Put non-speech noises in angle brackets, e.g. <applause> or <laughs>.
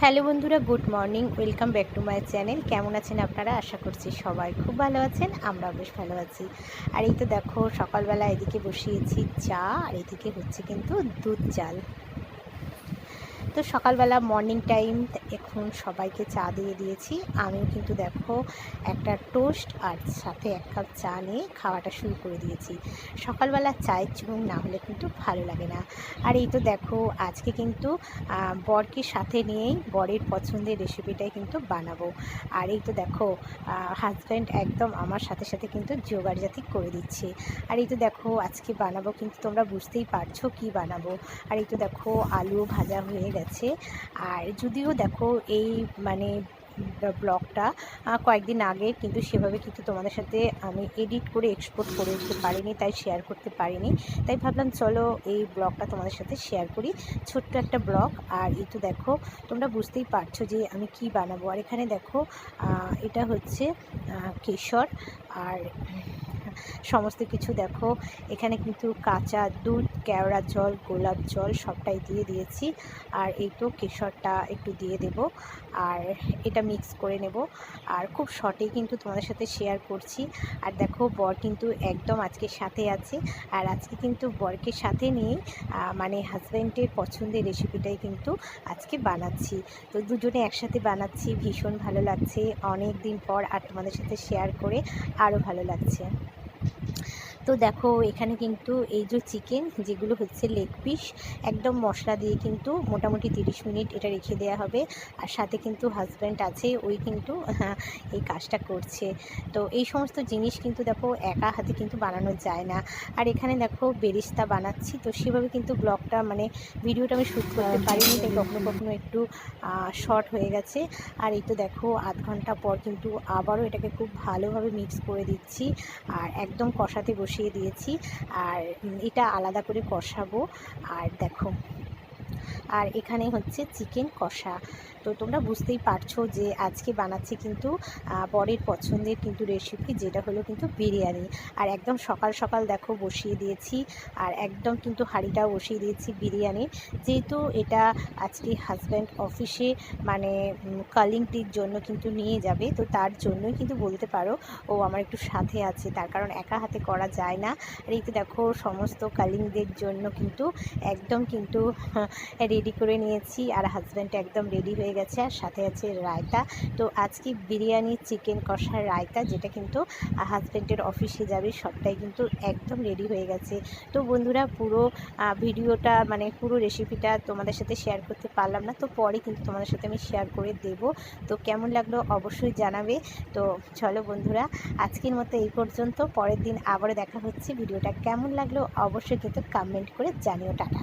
Hello বন্ধুরা, good morning, welcome back to my channel. কেমন আছেন আপনারা? আশা করছি সবাই খুব ভালো আছেন আমরা বেশ ভালো আছি। আর এই তো দেখো, সকালবেলা এদিকে বসিয়েছি চা, আর এদিকে হচ্ছে কিন্তু দুধ চাল। তো সকালবেলা মর্নিং টাইম এখন সবাইকে চা দিয়ে দিয়েছি। আমিও কিন্তু দেখো একটা টোস্ট আর সাথে এক কাপ চা নিয়ে খাওয়াটা শুরু করে দিয়েছি। সকালবেলা চায়ের চুমুক না হলে কিন্তু ভালো লাগে না। আর এই তো দেখো, আজকে কিন্তু বরকে সাথে নিয়েই বরের পছন্দের রেসিপিটাই কিন্তু বানাবো। আর এই তো দেখো হাজব্যান্ড একদম আমার সাথে সাথে কিন্তু জোগাড় জাতি করে দিচ্ছে। আর এই তো দেখো, আজকে বানাবো কিন্তু তোমরা বুঝতেই পারছ কি বানাবো। আর এই তো দেখো আলু ভাজা হয়ে গেছে। আর যদিও দেখো এই মানে ব্লগটা কয়েকদিন আগে কিন্তু সেভাবে কিন্তু তোমাদের সাথে আমি এডিট করে এক্সপোর্ট করে উঠতে পারিনি, তাই শেয়ার করতে পারিনি। তাই ভাবলাম চলো এই ব্লগটা তোমাদের সাথে শেয়ার করি। ছোট্ট একটা ব্লগ। আর এই তো দেখো, তোমরা বুঝতেই পারছ যে আমি কি বানাবো। আর এখানে দেখো এটা হচ্ছে কেশর। আর সমস্ত কিছু দেখো, এখানে কিন্তু কাঁচা দুধ কেওড়া জল, গোলাপ জল সবটাই দিয়ে দিয়েছি। আর এই তো কেশরটা একটু দিয়ে দেব। আর এটা মিক্স করে নেব। আর খুব শর্টেই কিন্তু তোমাদের সাথে শেয়ার করছি। আর দেখো, বর কিন্তু একদম আজকে সাথে আছে। আর আজকে কিন্তু বরকে সাথে নিয়ে মানে হাজব্যান্ডের পছন্দের রেসিপিটাই কিন্তু আজকে বানাচ্ছি। তো দুজনে একসাথে বানাচ্ছি, ভীষণ ভালো লাগছে। অনেক দিন পর আর তোমাদের সাথে শেয়ার করে আরও ভালো লাগছে। তো দেখো এখানে কিন্তু এই যে চিকেন যেগুলো হচ্ছে লেগ পিস একদম মশলা দিয়ে কিন্তু মোটামুটি তিরিশ মিনিট এটা রেখে দেওয়া হবে। আর সাথে কিন্তু হাজব্যান্ড আছে ওই কিন্তু হ্যাঁ, <laughs> এই কাজটা করছে। তো এই সমস্ত জিনিস কিন্তু দেখো একা হাতে কিন্তু বানানো যায় না। আর এখানে দেখো বেরিস্তা বানাচ্ছি। তো সেভাবে কিন্তু ব্লগটা মানে ভিডিওটা আমি শ্যুট করতে পারিনি তাই কখনো কখনো একটু শর্ট হয়ে গেছে। আর এই তো দেখো আধ ঘণ্টা পর কিন্তু আবারও এটাকে খুব ভালোভাবে মিক্স করে দিচ্ছি। আর একদম কষাতে বসিয়ে দিয়েছি। আর এটা আলাদা করে কষাবো। আর দেখো আর এখানে হচ্ছে চিকেন কষা। তো তোমরা বুঝতেই পারছ যে আজকে বানাচ্ছি কিন্তু বরের পছন্দের কিন্তু রেসিপি যেটা হলো কিন্তু বিরিয়ানি। আর একদম সকাল সকাল দেখো বসিয়ে দিয়েছি, আর একদম কিন্তু হাঁড়িটাও বসিয়ে দিয়েছি বিরিয়ানির যেহেতু এটা আজকে হাজব্যান্ড অফিসে মানে কালিংটির জন্য কিন্তু নিয়ে যাবে, তো তার জন্যই কিন্তু বলতে পারো ও আমার একটু সাথে আছে। তার কারণ একা হাতে করা যায় না। আর এই দেখো সমস্ত কালিংদের জন্য কিন্তু একদম কিন্তু রেডি করে নিয়েছি আর হাজব্যান্ড একদম রেডি হয়ে গেছে আর সাথে আছে রায়তা। তো আজকে বিরিয়ানি চিকেন কষার রায়তা যেটা কিন্তু হাজব্যান্ডের অফিসে যাবে, সবটাই কিন্তু একদম রেডি হয়ে গেছে। তো বন্ধুরা পুরো ভিডিওটা মানে পুরো রেসিপিটা তোমাদের সাথে শেয়ার করতে পারলাম না, তো পরে কিন্তু তোমাদের সাথে আমি শেয়ার করে দেব। তো কেমন লাগল অবশ্যই জানাবে। তো চলো বন্ধুরা, আজকের মতো এই পর্যন্ত। পরের দিন আবারও দেখা হচ্ছে। ভিডিওটা কেমন লাগল অবশ্যই কিন্তু কমেন্ট করে জানিও, টাটা।